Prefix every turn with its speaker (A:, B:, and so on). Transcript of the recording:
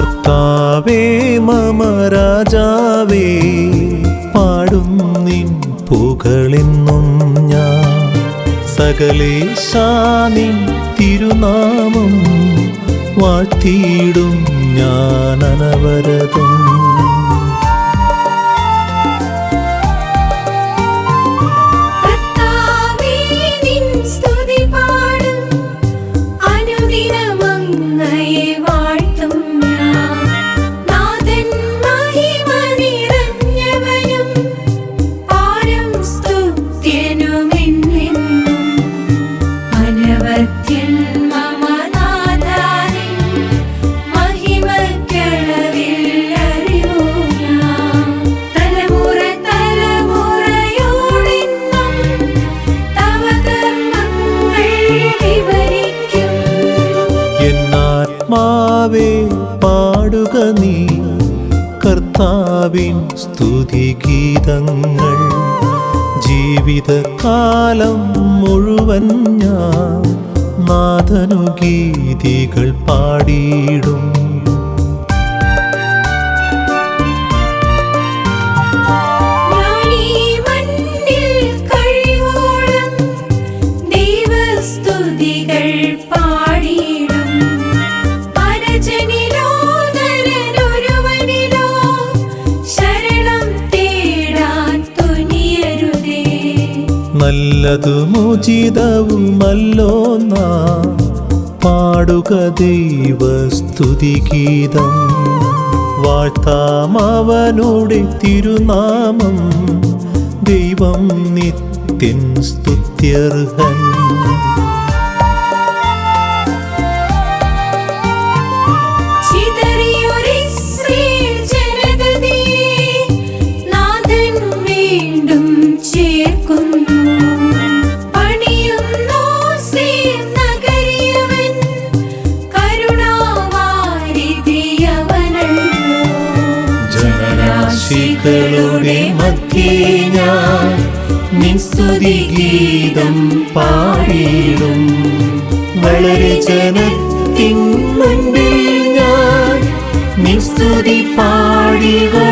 A: കർത്താവേ മമ രാജാവേ പാടും നിൻ പുകളെന്നും ഞാൻ. സകലേശാനിൻ തിരുനാമം വാഴ്ത്തിയിടും ഞാൻ അനവരതും.
B: സ്തുതി
A: എന്നാത്മാവേ പാടുക നീ. കർത്താവിൻ സ്തുതി സ്തുതിഗീതങ്ങൾ ജീവിതകാലം മുഴുവൻ ഞാൻ നാഥനു ഗീതികൾ പാടിയിടും. നല്ലതും ഉചിതവുമല്ലോ നാ. പാടുക ദൈവസ്തുതിഗീതം ഗീതം. അവനുടെ തിരുനാമം. ദൈവം നിത്യൻ സ്തുത്യർഹൻ. ജനരാശികളുടെ മധ്യേ ഞാൻ നിൻ സ്തുതിഗീതം പാടിയിടും. വളരെ ജനത്തിൻ മുൻപിൽ ഞാൻ നിൻ സ്തുതി പാടി വഴങ്ങിയിടും